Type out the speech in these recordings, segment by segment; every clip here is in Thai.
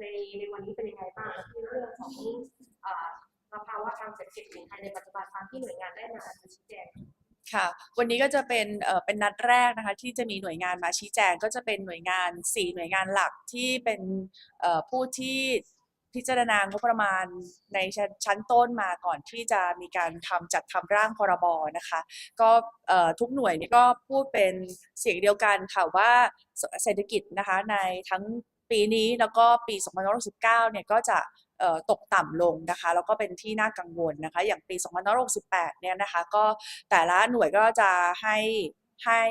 ในในวันนี้เป็นยังไงบ้างที่เรื่องของสภาวะการจัดเก็บของไทยในปัจจุบันตามที่หน่วยงานได้มาชี้แจงค่ะ วันนี้ก็จะเป็นเป็นนัดแรกนะคะที่จะมีหน่วยงานมาชี้แจงก็จะเป็นหน่วยงาน 4 หน่วยงานหลักที่เป็นผู้ที่พิจารณางบประมาณในชั้นชั้นต้นมาก่อนที่จะมีการทำจัดทำร่างพรบนะคะ ก็ทุกหน่วยนี่ก็พูดเป็นเสียงเดียวกันค่ะว่าเศรษฐกิจนะคะในทั้ง ปีนี้แล้วก็ปี 2019เนี่ยก็จะตกต่ำลงนะคะแล้วก็เป็นที่น่ากังวลนะคะ อย่างปี2568 เนี่ยนะคะ ก็แต่ละหน่วยก็จะให้ให้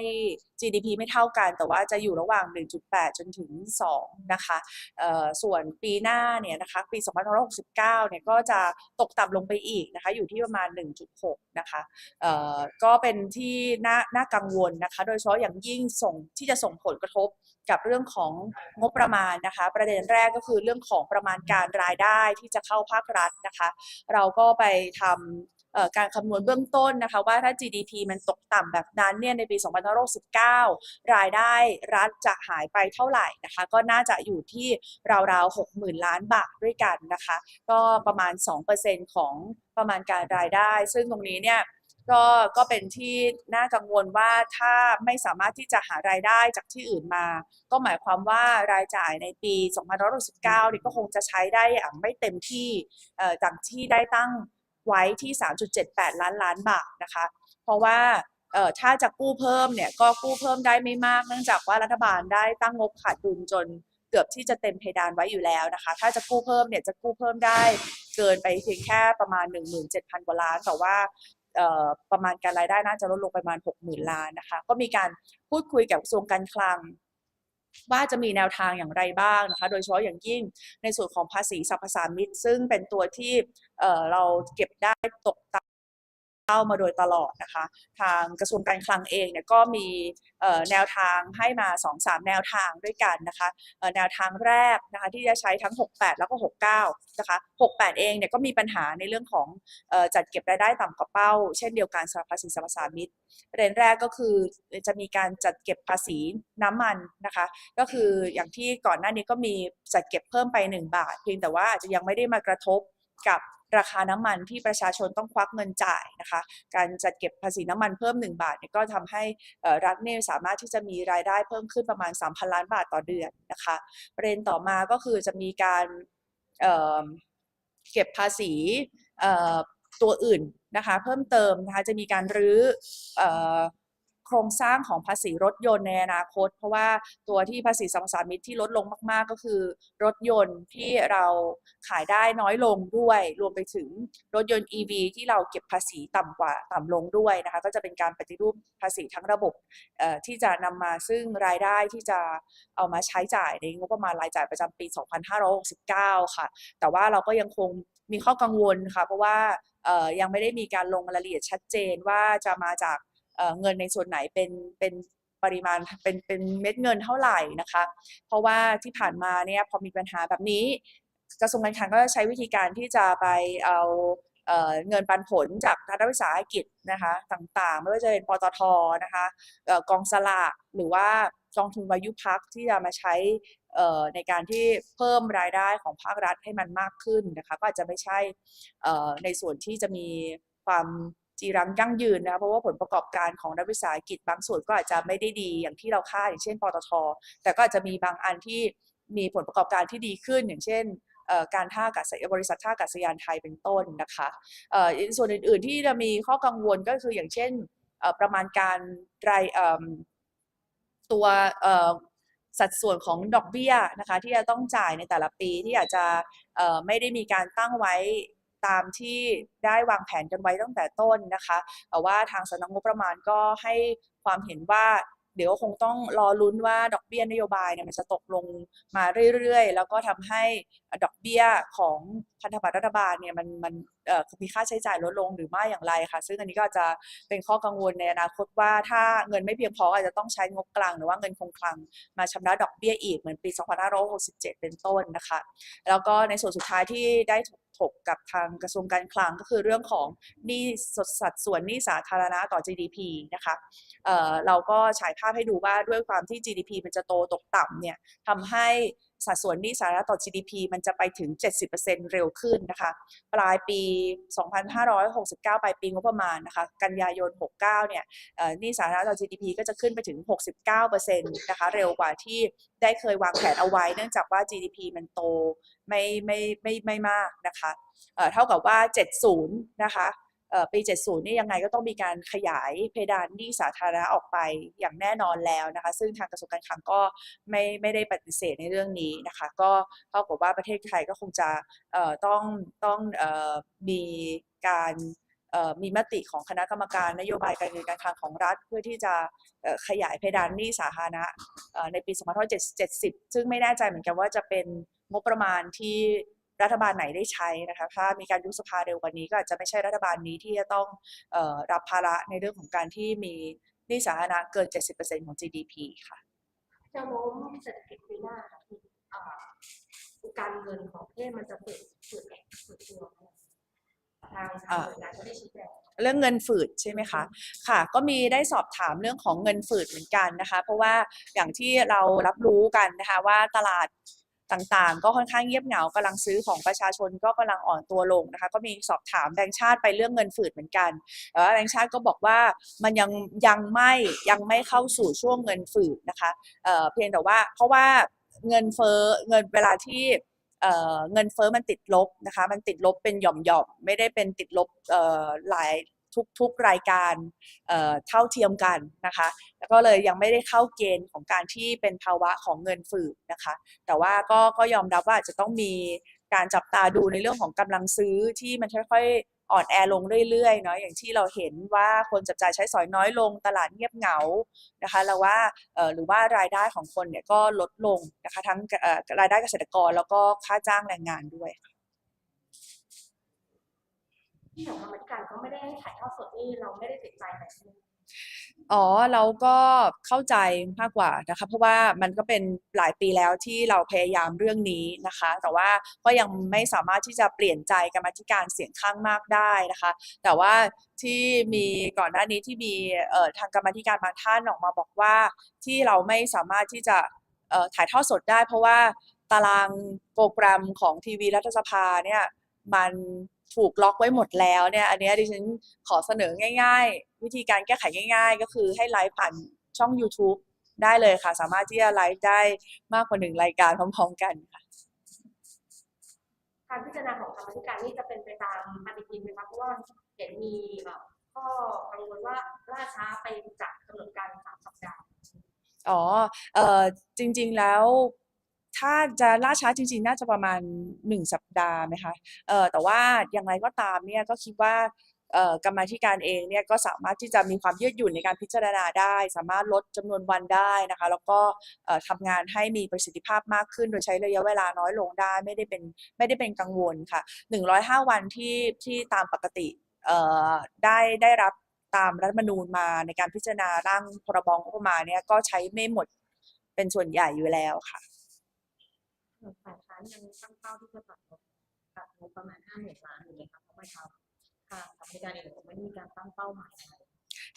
GDP ไม่เท่ากัน แต่ว่าจะอยู่ระหว่าง 1.8 จนถึง 2 นะคะส่วนปีหน้าเนี่ยนะคะปี 2569 เนี่ยก็จะตกต่ำลงไปอีกนะคะอยู่ที่ประมาณ 1.6 นะคะก็เป็นที่น่าน่ากังวลนะคะ โดยเฉพาะอย่างยิ่งส่งที่จะส่งผลกระทบ กับเรื่องของงบประมาณนะคะ ประเด็นแรกก็คือเรื่องของประมาณการรายได้ที่จะเข้าภาครัฐนะคะ เราก็ไปทำการคำนวณเบื้องต้นนะคะว่าถ้า GDP มันตกต่ำแบบนั้นเนี่ยในปี 2569 รายได้รัฐจะหายไปเท่าไหร่นะคะ ก็น่าจะอยู่ที่ราวๆ 60,000 ล้านบาทด้วยกันนะคะ ก็ประมาณ 2%ของประมาณการรายได้ ซึ่งตรงนี้เนี่ย ก็ก็เป็นที่น่ากังวลว่าถ้าไม่สามารถที่จะหารายได้จากที่อื่นมา ก็หมายความว่ารายจ่ายในปี 2569นี่ก็คงจะใช้ได้อย่างไม่เต็มที่จากที่ได้ตั้งไว้ที่ 3.78 ล้านล้านบาทนะคะ เพราะว่าเอ่อถ้าจะกู้เพิ่มเนี่ยก็กู้เพิ่มได้ไม่มากเนื่องจากว่ารัฐบาลได้ตั้งงบขาดดุลจนเกือบที่จะเต็มเพดานไว้อยู่แล้วนะคะ ถ้าจะกู้เพิ่มเนี่ยจะกู้เพิ่มได้เกินไปเพียงแค่ประมาณ 17,000กว่าล้าน แต่ว่า ประมาณการรายได้น่าจะลดลงไปประมาณ 60,000 ล้านนะคะ ก็มีการพูดคุยกับกระทรวงการคลัง ว่าจะมีแนวทางอย่างไรบ้างนะคะ โดยเฉพาะอย่างยิ่งในส่วนของภาษีสรรพสามิตซึ่งเป็นตัวที่เอ่อเราเก็บได้ตกต่ำ เข้ามาโดยตลอดนะคะ ทางกระทรวงการคลังเองเนี่ยก็มีแนวทางให้มา 2-3 แนวทางด้วยกันนะคะแนวทางแรกนะคะที่จะใช้ทั้ง 68 แล้วก็ 69 นะคะ 68 เองเนี่ยก็มีปัญหาในเรื่องของออจัดเก็บรายได้ต่ำกว่าเป้า เช่นเดียวกันสำหรับภาษีสรรพสามิตประเด็นแรกก็คือจะมีการจัดเก็บภาษีน้ำมันนะคะ ก็คืออย่างที่ก่อนหน้านี้ก็มีจัดเก็บเพิ่มไป 1 บาท เพียงแต่ว่าอาจจะยังไม่ได้มากระทบกับ ราคาน้ำมันที่ประชาชนต้องควักเงินจ่ายนะคะ การจัดเก็บภาษีน้ำมันเพิ่ม 1 บาทก็ทำให้รัฐเนี่ยสามารถที่จะมีรายได้เพิ่มขึ้นประมาณ 3,000 ล้านบาทต่อเดือนนะคะประเด็นต่อมาก็คือจะมีการเเก็บภาษีตัวอื่นนะคะ เพิ่มเติมนะคะจะมีการรื้อเอ่อ โครงสร้างของภาษีรถยนต์ในอนาคต เพราะว่าตัวที่ภาษีสรรพสามิตที่ลดลงมาก ๆ ก็คือ รถยนต์ที่เราขายได้น้อยลงด้วย รวมไปถึงรถยนต์ EV ที่เราเก็บภาษีต่ำกว่าต่ำลงด้วยนะคะก็จะเป็นการปฏิรูปภาษีทั้งระบบที่จะนำมาซึ่งรายได้ที่จะเอามาใช้จ่ายในงบประมาณรายจ่ายประจำปี 2569 ค่ะ แต่ว่าเราก็ยังคงมีข้อกังวลค่ะ เพราะว่ายังไม่ได้มีการลงรายละเอียดชัดเจนว่าจะมาจาก เเงินในส่วนไหนเป็นเป็นปริมาณเป็นเป็นเม็ดเงินเท่าไหร่นะคะ เพราะว่าที่ผ่านมาเนี่ยพอมีปัญหาแบบนี้ กระทรวงการคลังก็ใช้วิธีการที่จะไปเอาเอ่อเงินปันผลจากรัฐวิสาหกิจนะคะต่างๆ ไม่ว่าจะเป็นปตทนะคะอกองสลากหรือว่ากองทุนวายุพักที่จะมาใช้ในการที่เพิ่มรายได้ของภาครัฐให้มันมากขึ้นนะคะก็อาจจะไม่ใช่ในส่วนที่จะมีความ จีรังยั่งยืนนะคะเพราะว่าผลประกอบการของรัฐวิสาหกิจบางส่วนก็อาจจะไม่ได้ดีอย่างที่เราคาดอย่างเช่นปตท แต่ก็อาจจะมีบางอันที่มีผลประกอบการที่ดีขึ้นอย่างเช่นการท่าอากาศบริษัทท่าอากาศยานไทยเป็นต้นนะคะอ่อส่วนอื่นๆที่จะมีข้อกังวลก็คืออย่างเช่นประมาณการรายตัวสัดส่วนของดอกเบี้ยนะคะที่จะต้องจ่ายในแต่ละปีที่อาจจะไม่ได้มีการตั้งไว้ ตามที่ได้วางแผนกันไว้ตั้งแต่ต้นนะคะแต่ว่าทางสำนักงบประมาณก็ให้ความเห็นว่าเดี๋ยวคงต้องรอลุ้นว่าดอกเบี้ยนโยบายเนี่ยมันจะตกลงมาเรื่อยๆ แล้วก็ทำให้ดอกเบี้ยของพันธบัตรรัฐบาลเนี่ยมันมันมีค่าใช้จ่ายลดลงหรือไม่อย่างไรค่ะ ซึ่งอันนี้ก็จะเป็นข้อกังวลในอนาคตว่าถ้าเงินไม่เพียงพออาจจะต้องใช้งบกลางหรือว่าเงินคงคลังมาชำระดอกเบี้ยอีกเหมือนปี 2567 เป็นต้นนะคะ แล้วก็ในส่วนสุดท้ายที่ได้ถกกับทางกระทรวงการคลังก็คือเรื่องของหนี้สัดส่วนหนี้สาธารณะต่อ GDP นะคะเเราก็ฉายภาพให้ดูว่าด้วยความที่ GDP มันจะโตตกต่ำเนี่ยทำให้ สัดส่วนหนี้สาธารณะต่อ GDP มันจะไปถึง 70%เร็วขึ้นนะคะ ปลายปี 2569 ปลายปีงบประมาณนะคะ กันยายน 69 เนี่ยหนี้สาธารณะต่อ GDP ก็จะขึ้นไปถึง 69%นะคะ เร็วกว่าที่ได้เคยวางแผนเอาไว้ เนื่องจากว่า GDP มันโตไม่ไม่ไม่ไม่มากนะคะเท่ากับว่า 70 นะคะ ปี 70 นี่ยังไงก็ต้องมีการขยายเพดานหนี้สาธารณะออกไปอย่างแน่นอนแล้วนะคะ ซึ่งทางกระทรวงการคลังก็ไม่ไม่ได้ปฏิเสธในเรื่องนี้นะคะ ก็เท่ากับว่าประเทศไทยก็คงจะต้องต้องออมีการมีมติของคณะกรรมการนโยบายการเงินการคลังของรัฐ เพื่อที่จะขยายเพดานหนี้สาธารณะในปี 2570 ซึ่งไม่แน่ใจเหมือนกันว่าจะเป็นงบประมาณที่ รัฐบาลไหนได้ใช้นะคะถ้ามีการยุบสภาเร็วกว่านี้ก็อาจจะไม่ใช่รัฐบาลนี้ที่จะต้องออรับภาระในเรื่องของการที่มีหนี้สาธารณะเกิน 70%ของ GDP ค่ะแนวโน้มเศรษฐกิจปีหน้าค่ะที่การเงินของประเทศมันจะฝืดฝืดแข็งฝืดตัวทางทางหน่วยงานก็ได้ชี้แจงเรื่องเงินฝืดใช่ไหมคะ ค่ะ ก็มีได้สอบถามเรื่องของเงินฝืดเหมือนกันนะคะ เพราะว่าอย่างที่เรารับรู้กันนะคะว่าตลาด ต่างๆ ก็ค่อนข้างเงียบเหงากำลังซื้อของประชาชนก็กำลังอ่อนตัวลงนะคะ ก็มีสอบถามแบงก์ชาติไปเรื่องเงินฝืดเหมือนกันแต่ว่าแบงก์ชาติก็บอกว่ามันยังยังไม่ยังไม่เข้าสู่ช่วงเงินฝืดนะคะเเพียงแต่ว่าเพราะว่าเงินเฟ้อเงินเวลาที่เเงินเฟ้อมันติดลบนะคะ มันติดลบเป็นหย่อมๆ ไม่ได้เป็นติดลบหลาย ทุกๆรายการเท่าเทียมกันนะคะ แล้วก็เลยยังไม่ได้เข้าเกณฑ์ของการที่เป็นภาวะของเงินฝืดนะคะ แต่ว่าก็ก็ยอมรับว่าจะต้องมีการจับตาดูในเรื่องของกำลังซื้อที่มันค่อยๆอ่อนแอลงเรื่อยๆเนาะอย่างที่เราเห็นว่าคนจับจ่ายใช้สอยน้อยลงตลาดเงียบเหงานะคะแล้วว่าหรือว่ารายได้ของคนเนี่ยก็ลดลงนะคะทั้งรายได้เกษตรกรแล้วก็ค่าจ้างแรงงานด้วย ที่ของกรรมธิการก็ไม่ได้ถ่ายทอดสดนี่เราไม่ได้ติดใจอะไรใช่ไหมอ๋อเราก็เข้าใจมากกว่านะคะเพราะว่ามันก็เป็นหลายปีแล้วที่เราพยายามเรื่องนี้นะคะ แต่ว่าก็ยังไม่สามารถที่จะเปลี่ยนใจกรรมธิการเสียงข้างมากได้นะคะ แต่ว่าที่มีก่อนหน้านี้ที่มีทางกรรมธิการบางท่านออกมาบอกว่าที่เราไม่สามารถที่จะถ่ายทอดสดได้ เพราะว่าตารางโปรแกรมของทีวีรัฐสภาเนี่ยมัน ถูกล็อกไว้หมดแล้วเนี่ย อันเนี้ยดิฉันขอเสนอง่าย ๆ วิธีการแก้ไขง่าย ๆ ก็คือให้ไลฟ์ผ่านช่อง YouTube ได้เลยค่ะ สามารถที่จะไลฟ์ได้มากกว่าหนึ่งรายการพร้อมๆกันค่ะการพิจารณาของกรรมธิการนี่จะเป็นไปตามปฏิทินไหมคะเพราะว่าเห็นมีเอ่อข้อกังวลว่าล่าช้าไปจากกำหนดการสามสัปดาห์อ๋อเอ่อจริงๆแล้ว ถ้าจะล่าช้าจริงๆ น่าจะประมาณหนึ่งสัปดาห์ไหมคะเอ่อแต่ว่าอย่างไรก็ตามเนี่ยก็คิดว่ากรรมาธิการเองเนี่ยก็สามารถที่จะมีความยืดหยุ่นในการพิจารณาได้ สามารถลดจำนวนวันได้นะคะ แล้วก็เอ่อทำงานให้มีประสิทธิภาพมากขึ้น โดยใช้ระยะเวลาน้อยลงได้ ไม่ได้เป็นไม่ได้เป็นกังวลค่ะ 105 วันที่ที่ตามปกติเอ่อได้ได้รับตามรัฐธรรมนูญมาในการพิจารณาร่างพรบงบประมาณเนี่ยก็ใช้ไม่หมดเป็นส่วนใหญ่อยู่แล้วค่ะ ฝ่ายค้านยังตั้งเป้าที่จะปรับงบปรับงบประมาณห้าหมื่นล้านอยู่เลยค่ะเพราะว่าทางทางกรรมธิการเองผมไม่มีการตั้งเป้าหมายอะไร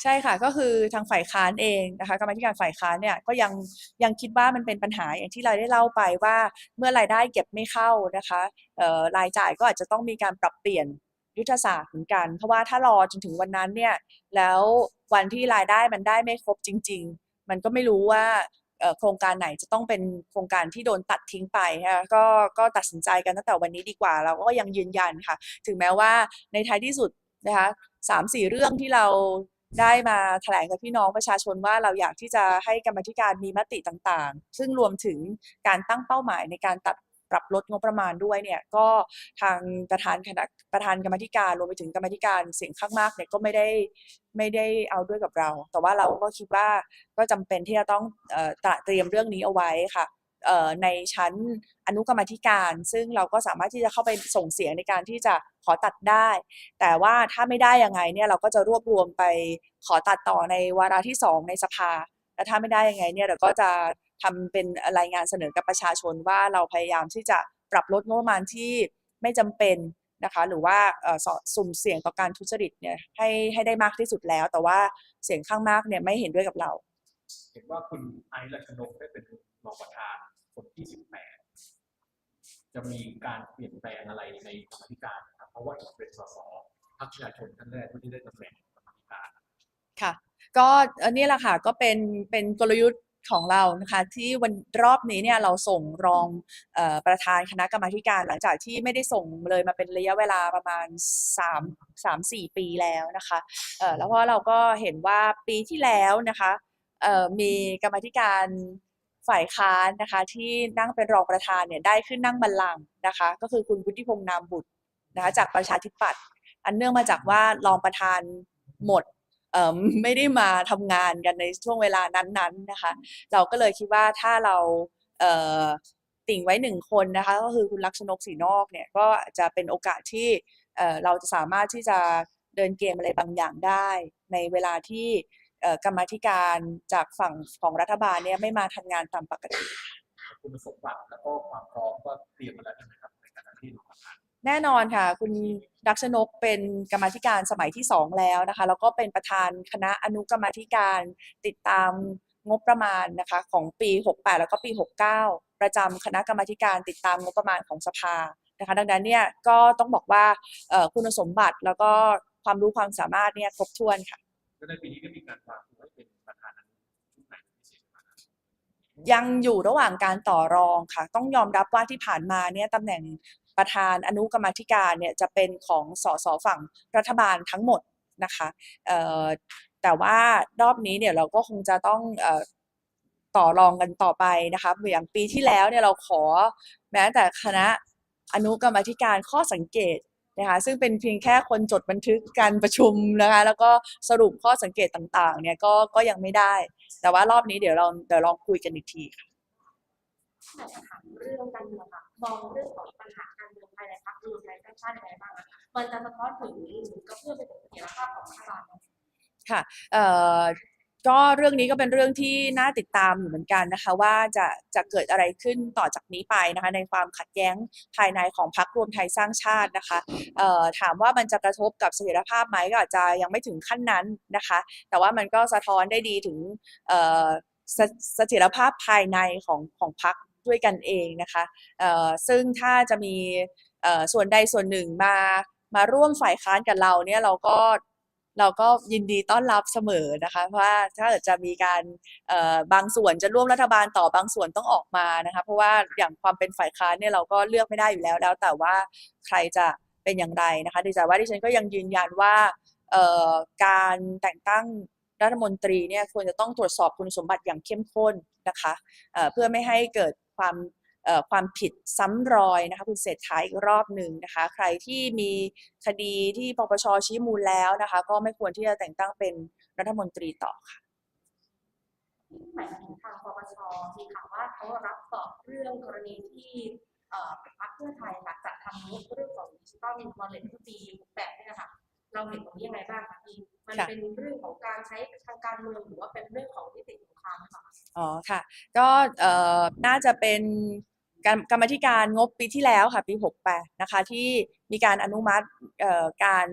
ใช่ค่ะก็คือทางฝ่ายค้านเองนะคะกรรมธิการฝ่ายค้านเนี่ยก็ยังยังคิดว่ามันเป็นปัญหาอย่างที่เราได้เล่าไปว่าเมื่อรายได้เก็บไม่เข้านะคะรายจ่ายก็อาจจะต้องมีการปรับเปลี่ยนยุทธศาสตร์เหมือนกัน เพราะว่าถ้ารอจนถึงวันนั้นเนี่ยแล้ววันที่รายได้มันได้ไม่ครบจริง ๆ มันก็ไม่รู้ว่า โครงการไหนจะต้องเป็นโครงการที่โดนตัดทิ้งไปฮะคะก็ก็ตัดสินใจกันตั้งแต่วันนี้ดีกว่า เราก็ยังยืนยันค่ะ ถึงแม้ว่าในท้ายที่สุดนะคะสามสี่เรื่องที่เราได้มาแถลงกับพี่น้องประชาชนว่าเราอยากที่จะให้กรรมธิการมีมติต่างๆ ซึ่งรวมถึงการตั้งเป้าหมายในการตัด ปรับลดงบประมาณด้วยเนี่ยก็ทางประธานคณะประธานกรรมธิการรวมไปถึงกรรมธิการเสียงข้างมากเนี่ยก็ไม่ได้ไม่ได้เอาด้วยกับเรา แต่ว่าเราก็คิดว่าก็จำเป็นที่จะต้องเตระเตรียมเรื่องนี้เอาไว้ค่ะในชั้นอนุกรรมธิการ ซึ่งเราก็สามารถที่จะเข้าไปส่งเสียงในการที่จะขอตัดได้ แต่ว่าถ้าไม่ได้ยังไงเนี่ยเราก็จะรวบรวมไปขอตัดต่อในวาระที่สองในสภา และถ้าไม่ได้ยังไงเนี่ยเราก็จะ ทำเป็นรายงานเสนอกับประชาชนว่าเราพยายามที่จะปรับลดงบประมาณที่ไม่จำเป็นนะคะหรือว่าเอ่อสอสุ่มเสี่ยงต่อการทุจริตเนี่ยให้ให้ได้มากที่สุดแล้ว แต่ว่าเสียงข้างมากเนี่ยไม่เห็นด้วยกับเรา เห็นว่าคุณไอซ์รัชนกได้เป็นรองประธานคนที่ 18 จะมีการเปลี่ยนแปลงอะไรในกรรมาธิการนะครับเพราะว่าเป็นสสพรรคประชาชนท่านแรกที่ได้ตำแหน่งกรรมาธิการค่ะ ก็อันนี้แหละค่ะก็เป็นเป็นกลยุทธ์ ของเรานะคะที่วันรอบนี้เนี่ยเราส่งรองอประธานคณะกรรมาการ หลังจากที่ไม่ได้ส่งเลยมาเป็นระยะเวลาประมาณ 3 3 4 ปีแล้วนะคะแล้วเพราะเราก็เห็นว่าปีที่แล้วนะคะมีกรรมาการฝ่ายค้านนะคะที่นั่งเป็นรองประธานเนี่ยได้ขึ้นนั่งบัลลังก์นะคะก็คือคุณวุฒิพงษ์นามบุตรนะคะจากประชาธิปัตย์อันเนื่องมาจากว่ารองประธานหมด ไม่ได้มาทำงานกันในช่วงเวลานั้นๆนะคะ เราก็เลยคิดว่าถ้าเราเติ่งไว้หนึ่งคนนะคะ ก็คือคุณลักษณกศรีนอกเนี่ยก็จะเป็นโอกาสที่เเราจะสามารถที่จะเดินเกมอะไรบางอย่างได้ ในเวลาที่กรรมธิการจากฝั่งของรัฐบาลเนี่ยไม่มาทำงานตามปกติคุณสมบัติแล้วก็ความพร้อมก็เตรียมมาแล้วใช่ไหมครับในการที่เราทำงาน แน่นอนค่ะ คุณดักชนกเป็นกรรมธิการสมัยที่สองแล้วนะคะ แล้วก็เป็นประธานคณะอนุกรรมธิการติดตามงบประมาณนะคะของปี 68 แล้วก็ปี 69 ประจำคณะกรรมธิการติดตามงบประมาณของสภานะคะดังนั้นเนี่ยก็ต้องบอกว่าคุณสมบัติแล้วก็ความรู้ความสามารถเนี่ยครบถ้วนค่ะก็ในปีนี้ก็มีการวางตัวให้เป็นประธานยังอยู่ระหว่างการต่อรองค่ะ ต้องยอมรับว่าที่ผ่านมาเนี่ยตำแหน่ง ประธานอนุกรรมธิการเนี่ยจะเป็นของสสฝั่งรัฐบาลทั้งหมดนะคะแต่ว่ารอบนี้เนี่ยเราก็คงจะต้องต่อรองกันต่อไปนะคะอย่างปีที่แล้วเนี่ยเราขอแม้แต่คณะอนุกรรมธิการข้อสังเกตนะคะซึ่งเป็นเพียงแค่คนจดบันทึกการประชุมนะคะแล้วก็สรุปข้อสังเกตต่างๆเนี่ยก็ก็ยังไม่ได้ แต่ว่ารอบนี้เดี๋ยวเราเดี๋ยวลองคุยกันอีกทีค่ะแต่ถามเรื่องการเมืองค่ะมองเรื่องของปัญหาารเมืองภายในพรรครวมไทยสร้างชาติยังไงบ้างอะมันจะสะท้อนถึงกระเพื่อมไปถึงเสถียรภาพของรัฐบาลไหมค่ะเอ่อก็เรื่องนี้ก็เป็นเรื่องที่น่าติดตามอยู่เหมือนกันนะคะว่าจะจะเกิดอะไรขึ้นต่อจากนี้ไปนะคะในความขัดแย้งภายในของพรรครวมไทยสร้างชาตินะคะเอ่อถามว่ามันจะกระทบกับเสถียรภาพไหมก็อาจจะยังไม่ถึงขั้นนั้นนะคะ แต่ว่ามันก็สะท้อนได้ดีถึงเอ่อเสถียรภาพภายในของของพรรคด้วยกันเองนะคะเอ่อซึ่งถ้าจะมี ส่วนใดส่วนหนึ่งมามาร่วมฝ่ายค้านกับเราเนี่ยเราก็เราก็ยินดีต้อนรับเสมอนะคะเพราะว่าถ้าเกิดจะมีการบางส่วนจะร่วมรัฐบาลต่อบางส่วนต้องออกมานะคะเพราะว่าอย่างความเป็นฝ่ายค้านเนี่ยเราก็เลือกไม่ได้อยู่แล้วแล้ว แต่ว่าใครจะเป็นอย่างไรนะคะดิฉันว่าดิฉันก็ยังยืนยันว่าการแต่งตั้งรัฐมนตรีเนี่ยควรจะต้องตรวจสอบคุณสมบัติอย่างเข้มข้นนะคะเเพื่อไม่ให้เกิดความ ความผิดซ้ำรอยนะคะคุณเศรษฐาอีกรอบหนึ่งนะคะ ใครที่มีคดีที่ปปชชี้มูลแล้วนะคะ ก็ไม่ควรที่จะแต่งตั้งเป็นรัฐมนตรีต่อค่ะที่หมายถึงทางปปชมีข่าวว่าเขารับสอบเรื่องกรณีที่เอ่อพรรคเพื่อไทยค่ะจะทำงบเรื่องของดิจิตอลวอลเล็ตเมื่อปี68เนี่ยนะคะเราเห็นตรงนี้ยังไงบ้างคะพี่มันค่ะเป็นเรื่องของการใช้ทางการเมืองหรือว่าเป็นเรื่องของนิติสงครามค่ะอ๋อค่ะ ก็เอ่อน่าจะเป็น กรรมธิการงบปีที่แล้วค่ะ ปี 68 นะคะ ที่มีการอนุมัติการ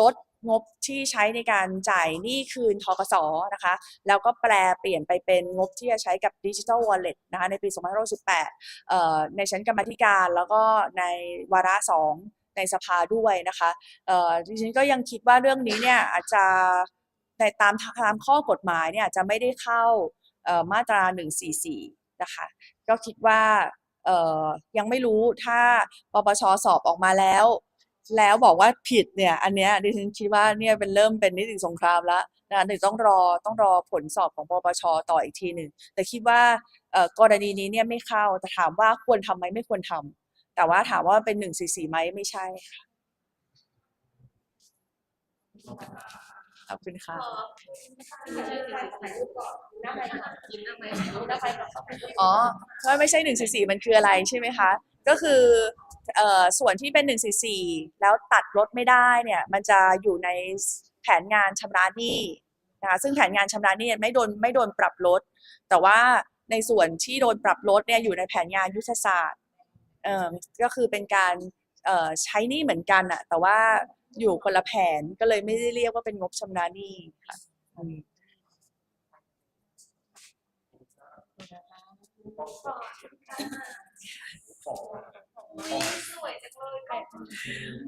ลดงบที่ใช้ในการจ่ายหนี้คืนทกสนะคะ แล้วก็แปลเปลี่ยนไปเป็นงบที่จะใช้กับดิจิทัลวอลเล็ตนะคะในปี 2568ในชั้นกรรมธิการแล้วก็ในวาระสองในสภาด้วยนะคะเอ่อดิฉันก็ยังคิดว่าเรื่องนี้เนี่ยอาจจะในตามตามข้อกฎหมายเนี่ยจะไม่ได้เข้ามาตรา 144 นะคะ ก็คิดว่า ยังไม่รู้ถ้าปปชสอบออกมาแล้ว แล้วบอกว่าผิดเนี่ย อันเนี้ยดิฉันคิดว่าเนี่ยเป็นเริ่มเป็นนิติสงครามแล้วนะถึงต้องรอต้องรอผลสอบของปปชต่ออีกทีหนึ่งแต่คิดว่ากรณีนี้เนี่ยไม่เข้าแต่ถามว่าควรทำไหมไม่ควรทำแต่ว่าถามว่าเป็น144ไหมไม่ใช่ค่ะ ขอบคุณค่ะไม่ใช่ถ่ายถ่ายรูปก่อนหน้าไปก่อนยิ้มหน้าไปหน้าไปก่อนอ๋อว่าไม่ใช่หนึ่งสี่สี่มันคืออะไรใช่ไหมคะ ก็คือเอ่อส่วนที่เป็นหนึ่งสี่สี่แล้วตัดลดไม่ได้เนี่ยมันจะอยู่ในแผนงานชำระหนี้นะคะซึ่งแผนงานชำระหนี้ไม่โดนไม่โดนปรับลด แต่ว่าในส่วนที่โดนปรับลดเนี่ยอยู่ในแผนงานยุทธศาสตร์เอ่อก็คือเป็นการเอ่อใช้หนี้เหมือนกันอะแต่ว่า อยู่คนละแผนก็เลยไม่ได้เรียกว่าเป็นงบชำระหนี้ค่ะอืมของสวยจังเลยแบบ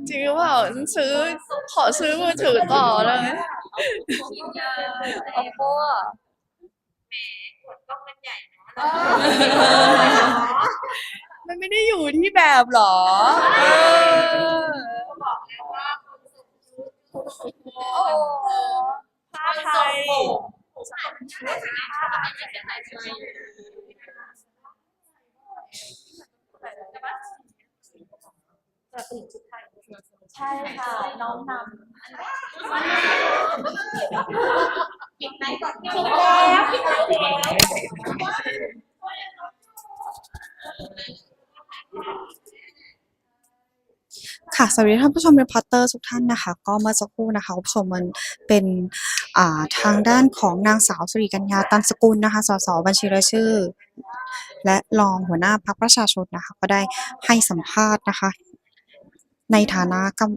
จริงหรือเปล่าฉันซื้อ ขอซื้อมือถือต่อเลยกินยาโอ้โหกดกล้องมันใหญ่เนาะมันไม่ได้อยู่ที่แบบหรอเออ บอกแล้วว่าคนสูงชุด โอ้โหผ้าไทยใช่ค่ะ น้องนปิดไหมก่อนปิดแล้วปิดแล้ว ค่ะสวัสดีท่านผู้ชมในพัตเตอร์ทุกท่านนะคะ ก็เมื่อสักครู่นะคะผู้ชมมันเป็นาทางด้านของนางสาวสุริกัญญาตันสกุลนะคะสสบัญชีรายชื่อ และรองหัวหน้าพรรคประชาชนนะคะ ก็ได้ให้สัมภาษณ์นะคะ ในฐานะกรรม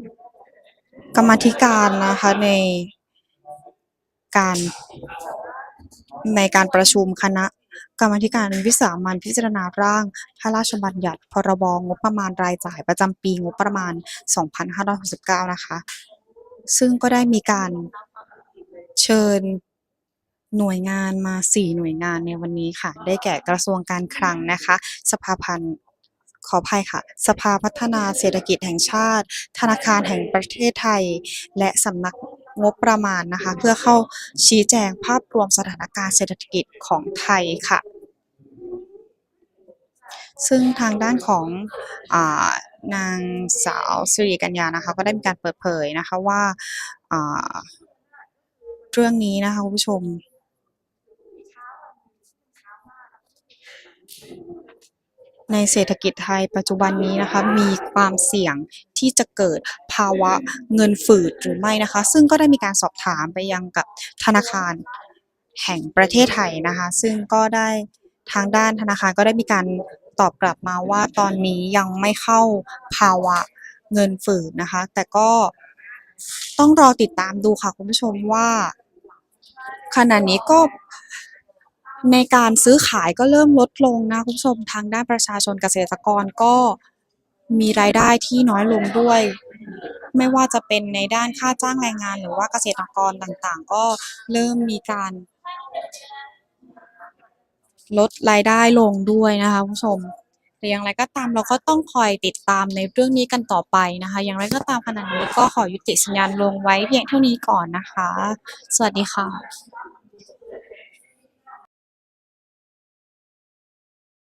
กรรมธิการนะคะในการในการประชุมคณะ กรรมธิการวิสามัญพิจารณาร่าง พระราชบัญญัติ พรบงบประมาณรายจ่ายประจำปีงบประมาณ 2569 นะคะ ซึ่งก็ได้มีการเชิญหน่วยงานมา 4 หน่วยงานในวันนี้ค่ะ ได้แก่กระทรวงการคลังนะคะ สภาพันธ์ขออภัยค่ะ สภาพัฒนาเศรษฐกิจแห่งชาติ ธนาคารแห่งประเทศไทย และสำนัก งบประมาณนะคะ เพื่อเข้าชี้แจงภาพรวมสถานการณ์เศรษฐกิจของไทยค่ะ ซึ่งทางด้านของอานางสาวสิริกัญญานะคะ ก็ได้มีการเปิดเผยนะคะว่าอ่าเรื่องนี้นะคะคุณผู้ชม ในเศรษฐกิจไทยปัจจุบันนี้นะคะมีความเสี่ยงที่จะเกิดภาวะเงินฝืดหรือไม่นะคะ ซึ่งก็ได้มีการสอบถามไปยังกับธนาคารแห่งประเทศไทยนะคะ ซึ่งก็ได้ทางด้านธนาคารก็ได้มีการตอบกลับมาว่าตอนนี้ยังไม่เข้าภาวะเงินฝืดนะคะ แต่ก็ต้องรอติดตามดูค่ะคุณผู้ชมว่าขณะนี้ก็ ในการซื้อขายก็เริ่มลดลงนะคุณผู้ชมทางด้านประชาชนเกษตรกรก็มีรายได้ที่น้อยลงด้วย ไม่ว่าจะเป็นในด้านค่าจ้างแรงงานหรือว่าเกษตรกรต่างๆ ก็เริ่มมีการ ลดรายได้ลงด้วยนะคะคุณผู้ชมแต่อย่างไรก็ตามเราก็ต้องคอยติดตามในเรื่องนี้กันต่อไปนะคะ อย่างไรก็ตามขณะนี้ก็ขอยุติสัญญาณลงไว้เพียงเท่านี้ก่อนนะคะ สวัสดีค่ะ